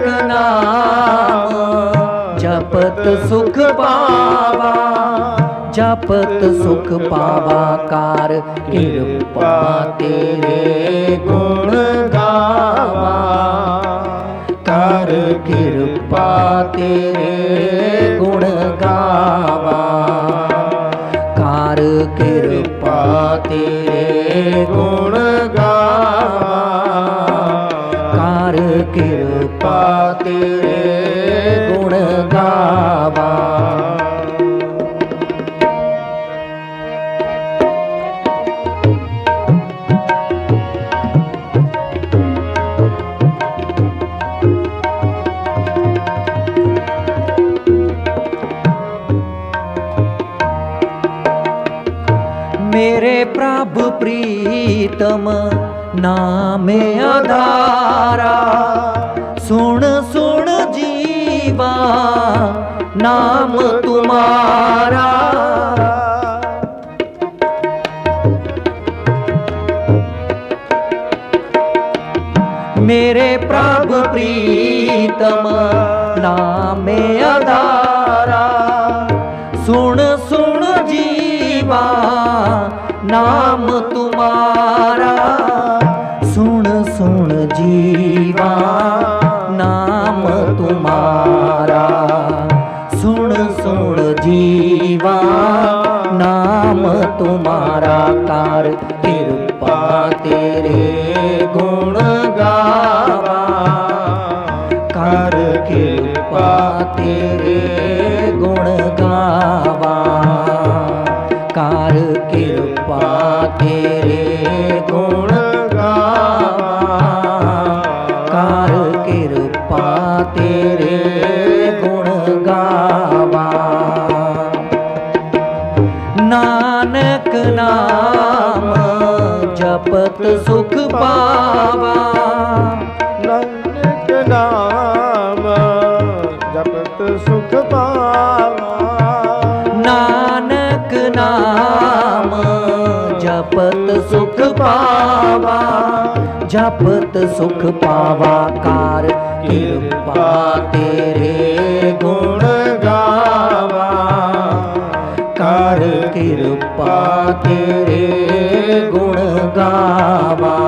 ਨਾਮ ਜਪਤ ਸੁਖ ਪਾਵਾ, ਜਪਤ ਸੁਖ ਪਾਵਾ ਕਾਰ, ਕਿਰਪਾ ਤੇਰੇ ਗੁਣ ਗਾਵਾ। ਕਰ, ਕਿਰਪਾ ਤੇਰੇ ਗੁਣ ਗਾਵਾ। ਕਰ, ਕਿਰਪਾ ਤੇਰੇ ਗੁਣ ਗਾਵਾ। ਕਿਰਪਾ ਤੇਰੇ ਗੁਣ ਗਾਵਾ ਮੇਰੇ ਪ੍ਰਭ ਪ੍ਰੀਤਮ ਨਾਮੇ ਆਧਾਰਾ ਸੁਣ ਸੁਣ ਜੀਵਾ ਨਾਮ ਤੁਮਾਰਾ। ਮੇਰੇ ਪ੍ਰਭ ਪ੍ਰੀਤਮ ਨਾਮੇ ਅਦਾਰਾ ਸੁਣ ਸੁਣ ਜੀਵਾ ਨਾਮ ਤੁਮਾਰਾ ਸੁਣ ਸੁਣ ਜੀਵਾ, ਨਾਮ ਤੁਮਾਰਾ ਕਰ ਕਿਰਪਾ ਤੇਰੇ ਗੁਣ ਗਾਵਾ। ਕਰ ਕਿਰਪਾ ਤੇਰੇ ਗੁਣ ਗਾਵਾ। ਕਰ ਕਿਰਪਾ ਤੇਰੇ ਗੁਣ ਤੇਰੇ ਗੁਣ ਗਾਵਾ। ਨਾਨਕ ਨਾਮ ਜਪਤ ਸੁਖ ਪਾਵਾ। ਨਾਨਕ ਨਾਮ ਜਪਤ ਸੁਖ ਪਾਵਾ। ਨਾਨਕ ਨਾਮ ਜਪਤ ਸੁਖ ਪਾਵਾ। ਜਪਤ ਸੁਖ ਪਾਵਾ ਕਾਰ ਕਿਰਪਾ ਤੇਰੇ ਗੁਣ ਗਾਵਾ। ਕਰ ਕਿਰਪਾ ਤੇਰੇ ਗੁਣ ਗਾਵਾ।